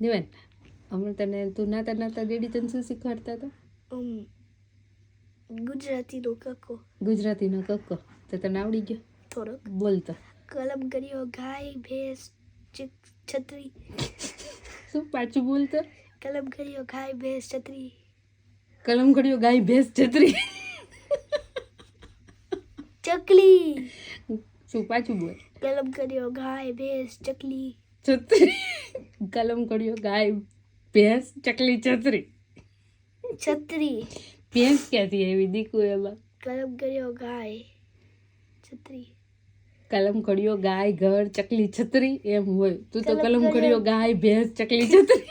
નિવાન હમણાં તને તું નાતા નાતા ડેડી તને શું શીખવાડતા હતા? ગુજરાતીનો કક્કો. ગુજરાતીનો કક્કો. તો તને આવડી ગયો? થોડોક. બોલતો કલમ કર્યો ગાય ભેંસ છત્રી. શું પાછું બોલતો કલમ કર્યો ગાય ભેંસ છત્રી. કલમ કર્યો ગાય ભેંસ છત્રી. ચકલી. શું પાછું બોલ? કલમ કર્યો ગાય ભેંસ ચકલી. છત્રી. કલમ ઘડ્યો ગાય ભેંસ ચકલી છત્રી. છત્રી. ભેંસ ક્યાંથી આવી દીકુ એમાં? કલમ કર્યો ગાય છત્રી. કલમ ઘડ્યો ગાય ઘર ચકલી છત્રી એમ હોય. તું તો કલમ ઘડ્યો- ગાય ભેંસ ચકલી છત્રી.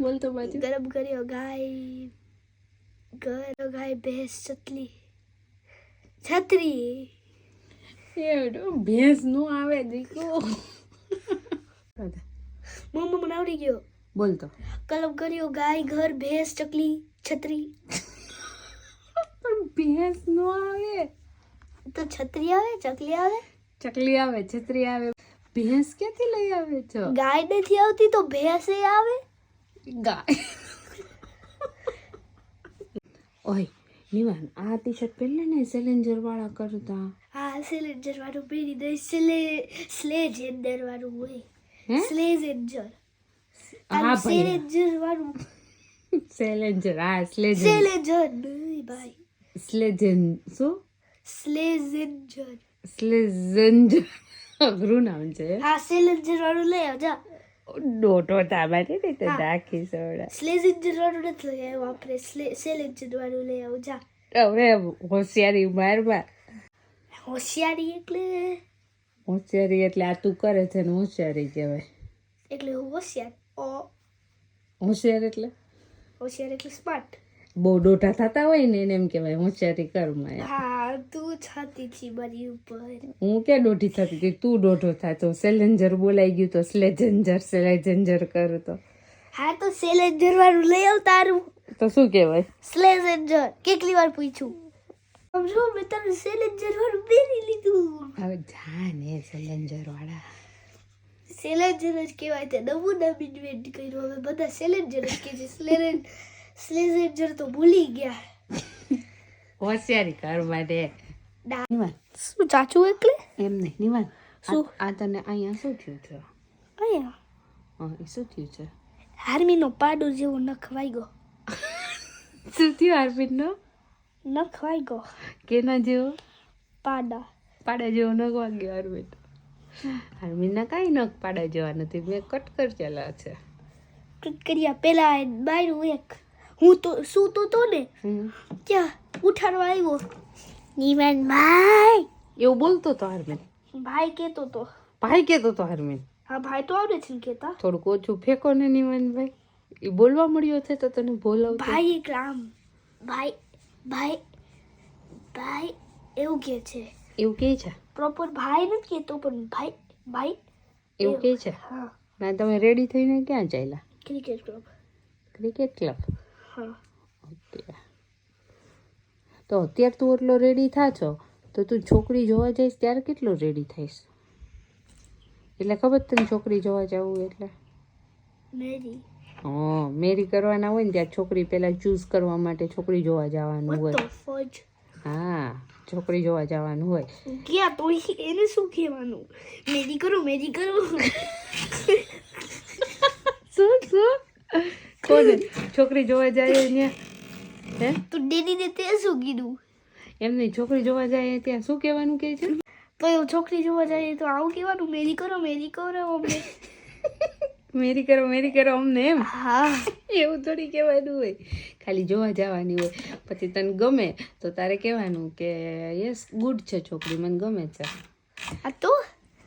બોલ તો પાછું. ગરમ કર્યો ગાય ગરમ ગાય ભેંસ ચકલી છત્રી. એવડો ભેંસ નો આવે દીકરો. મમ્મા મને આવડી ગયો. બોલ તો. કલમ કર્યો ગાય ઘર ભેંસ ચકલી છત્રી. પણ ભેંસ નો આવે. તો છત્રી આવે ચકલી આવે? ચકલી આવે છત્રી આવે. ભેંસ ક્યાંથી લઈ આવે છો? ગાય નથી આવતી તો ભેંસ આવે? ગાય. ઓય નિવાન આ ટી શર્ટ પહેરલે ને સેલેન્જર વાળા કરતા. હા સિલેન્જર વાળું પહેરી દે સ્લે સ્લેજ એન્જર વાળું હોય સ્લેજ એન્જર હા સિલેન્જર વાળું સેલેન્જર હા સ્લેજ સિલેન્જર નહીં ભાઈ. સ્લેજન શું? સ્લેઝેન્જર સ્લેજન્જર અઘરું નામ છે. હા સિલેન્જર વાળું લઈ આવજા. ડોટો તાબાથી ને તો. નાખી સોડા સ્લેઝેન્જર વાળું નથી લઈ આવ્યો આપણે સિલેન્જર વાળું લઈ આવજા હવે હોશિયારી મારમાં હોશિયારી એટલે હોશિયારી એટલે આ તું કરે છે ને હોશિયારી કહેવાય એટલે હોશિયાર ઓ હોશિયાર એટલે હોશિયાર એટલે સ્માર્ટ બહુ ડોટા થતા હોય ને એને એમ કહેવાય હોશિયારી કરમાં. હા તું છતી છી મારી ઉપર. હું ક્યાં દોઢી થતી હતી? તું ડોઢો થતો સેલેન્જર બોલાઈ ગયું તો સ્લેજેન્જર સ્લેજેન્જર કરું તો. હા તો સેલેન્જર વાળું લઈ આવ તારું. તો શું કહેવાય? સ્લેઝેન્જર કેટલી વાર પૂછ્યું સમજો મેં તને સેલેન્જર વાળું પહેરી લીધું. હવે જા ને સેલેન્જર વાળા. સેલેન્જર જ કહેવાય તે નવું નામ ઇન્વેન્ટ કર્યું. હવે બધા સેલેન્જર જ કહે છે સ્લેરેન સ્લેઝેન્જર તો ભૂલી ગયા હોશિયારી કર માટે. નિવાન. શું ચાચું એટલે એમ નહીં નિવાન. શું? આ- આ તને અહીંયા શું થયું છે? અહીંયા. હા એ શું થયું છે? હાર્મીનો પાડો જેવો નખવાઈ ગયો શું થયું આરપીનનો નખવાઈ ગયો કેના જેવો? પાડા. પાડા જેવો નખ વાગ્યો આરમીન આર્મીના કાંઈ નખ પાડા જેવા નથી મેં કટ કર ચાલ્યા છે. કર્યા પહેલાં બાયરું એક. હું તો સૂતો તો ને ત્યાં ઉઠાડવા આવ્યો. નીવાન ભાઈ. એવું બોલતો તો હરમેન. ભાઈ કહેતો તો. ભાઈ કહેતો તો હરમેન. હા ભાઈ તો આવડે છે કહેતા. થોડુંક ઓછું ફેંકો ને નિવાનભાઈ એ બોલવા મળ્યો છે તો તને બોલાવ ભાઈ એક રામ ભાઈ ભાઈ ભાઈ એવું કહે છે. એવું કહે છે? પ્રોપર ભાઈ નથી કહેતો પણ ભાઈ ભાઈ એવું કહે છે? હા. ના તમે રેડી થઈને ક્યાં ચાલ્યા? ક્રિકેટ ક્લબ ક્રિકેટ ક્લબ તો અત્યારે તું એટલો રેડી થા છો? તો તું છોકરી જોવા જઈશ ત્યારે કેટલો રેડી થઈશ? એટલે ખબર તને છોકરી જોવા જવું એટલે? હા મેરી કરવાના હોય ને ત્યારે છોકરી પહેલાં ચૂઝ કરવા માટે છોકરી જોવા જવાનું હોય. હા છોકરી જોવા જવાનું હોય. ગયા તો એને શું કહેવાનું? મેરી કરો મેરી કરો. શું શું? કોને? છોકરી જોવા જાય ત્યાં હે? તો ડેડીને તે શું કીધું? એમ નહીં છોકરી જોવા જાય ત્યાં શું કહેવાનું કહે છે? તો એવું છોકરી જોવા જાય તો આવું કહેવાનું? મેરી કરો મેરી કરો અમને. મેરી કરો મેરી કરો અમને એમ? હા. એવું થોડી કહેવાનું હોય. ખાલી જોવા જવાની હોય. પછી તને ગમે તો તારે કહેવાનું કે યસ ગુડ છે છોકરી મને ગમે છે. આ તો?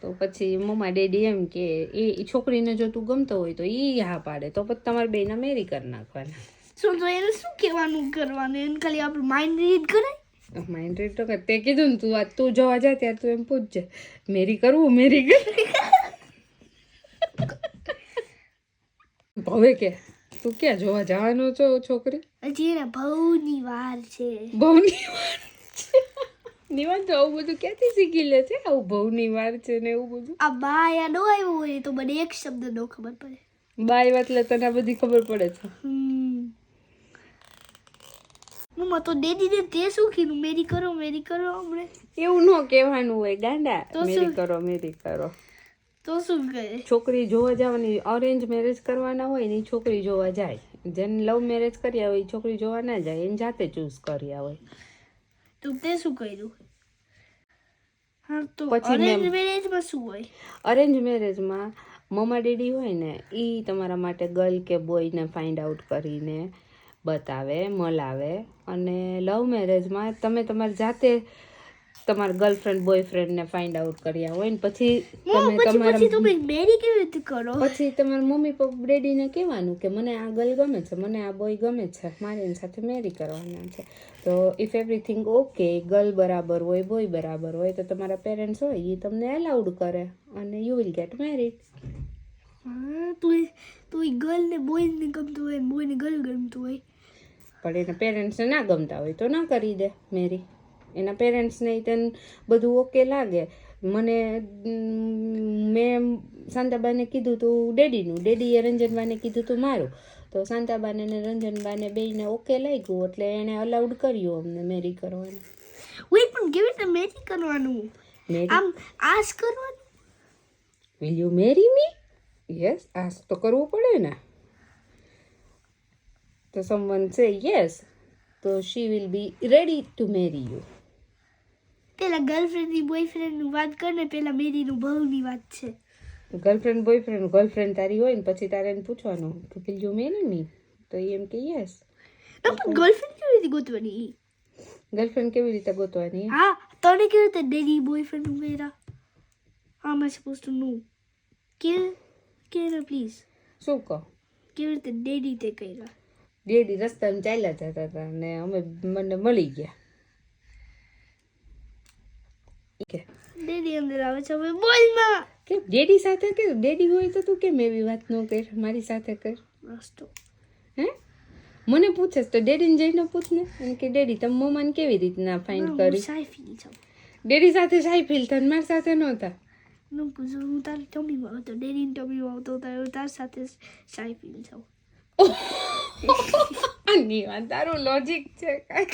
તો પછી મમ્મા ડેડી એમ કે એ છોકરીને જો તું ગમતો હોય તો એ હા પાડે તો પછી તમારે બેના મેરી કરી નાખવાના. શું તો એને શું કહેવાનું કરવાનું? એને ખાલી આપણું માઇન્ડ રીડ કરાય માઇન્ડ રીડ તો કર. તે કીધું ને તું આ તું જોવા જાય ત્યારે તું એમ પૂછજે મેરી કરવું મેરી કર? હવે કે તું ક્યાં જોવા જવાનો છો છોકરી? હજી એના બહુની વાર છે. બહુની વાર છે. નિવાન તો આવું બધું ક્યાંથી શીખી લે છે? આવું ભવની વાર છે ને એવું બધું? આ બાયા નો આવ્યો હોય તો મને એક શબ્દ નો ખબર પડે. બાય એટલે તને બધી ખબર પડે છે. મમ્મા તો ડેડીને તે શું કીધું? મેરી કરો મેરી કરો હમણે. એવું ન કહેવાનું હોય ગાંડા? મેરી કરો મેરી કરો. તો શું કહે? છોકરી જોવા જવાની અરેન્જ મેરેજ કરવાના હોય ને છોકરી જોવા જાય. જેને લવ મેરેજ કર્યા હોય છોકરી જોવા ના જાય એને જાતે ચૂઝ કર્યા હોય. તો તે શું કર્યું? હા તો અરેન્જ મેરેજમાં શું હોય? અરેન્જ મેરેજમાં મમ્મા ડેડી હોય ને એ તમારા માટે ગર્લ કે બોયને ફાઇન્ડ આઉટ કરીને બતાવે મલાવે અને લવ મેરેજમાં તમે તમારી જાતે તમારા ગર્લફ્રેન્ડ બોયફ્રેન્ડને ફાઇન્ડ આઉટ કર્યા હોય ને પછી તમે તમારા પછી તમે મેરી કેવી રીતે કરો? પછી તમારા મમ્મી પપ્પા ડેડીને કહેવાનું કે મને આ ગર્લ ગમે છે મને આ બોય ગમે છે મારે એની સાથે મેરી કરવાના છે. તો ઇફ એવરીથિંગ ઓકે ગર્લ બરાબર હોય બોય બરાબર હોય તો તમારા પેરેન્ટ્સ હોય એ તમને એલાઉડ કરે અને યુ વિલ ગેટ મેરીડ હા તું તું ગર્લ ને બોય ને ગમતું હોય બોય ને ગર્લ ગમતું હોય. પણ એના પેરેન્ટ્સને ના ગમતા હોય તો ના કરી દે મેરી એના પેરેન્ટ્સને તેને બધું ઓકે લાગે. મને મેં શાંતાબાને કીધું તું ડેડીનું. ડેડીએ રંજનબાને કીધું તું મારું. તો શાંતાબાને ને રંજનબાને બેને ઓકે લાગ્યું એટલે એણે અલાઉડ કર્યું અમને મેરી કરવાનું. વેટ પણ કેવી રીતે મેરી કરવાનું? આમ આસ કરવાનું? Will you marry me yes ask તો કરવું પડે ને. તો સમવન સે યસ તો she will be ready to marry you પેલા ગર્લફ્રેન્ડની બોયફ્રેન્ડનું વાત કર ને પેલા મેરી નું બહુ ની વાત છે. ગર્લફ્રેન્ડ બોયફ્રેન્ડ ગર્લફ્રેન્ડ તારી હોય ને પછી તારે એને પૂછવાનું કે યુ મેરી ની? તો એ એમ કે યસ ગર્લફ્રેન્ડ કેવી રીતે ગોતવાની? ગર્લફ્રેન્ડ કેવી રીતે ગોતવાની? હા તને કેવી રીતે ડેડી બોયફ્રેન્ડ મેરા હા મેં સપોઝ ટુ નો કે કે પ્લીઝ શું કહો? કેવી રીતે ડેડી તે કર્યા? ડેડી રસ્તામાં ચાલ્યા જતા હતા ને અમે મને મળી ગયા. કે? ડેડી અંદર આવે છે હવે બોલમાં કેમ ડેડી સાથે કે ડેડી હોય તો તું કેમ એવી વાત ન કર મારી સાથે કર? રસ્તો હે? મને પૂછેસ તો ડેડીને જઈને પૂછ ને અને કે ડેડી તમે મમ્માને કેવી રીતના ફાઇન્ડ કરી? સાયફી છું. ડેડી સાથે શાઈ ફીલ થાય મારી સાથે નહોતા નું પૂછું હું તારી ટમીમાં તો ડેડીની ટમીમાં આવતો તો તાર સાથે સાયફી છું. આની વાત તારું લોજિક છે. કાંઈ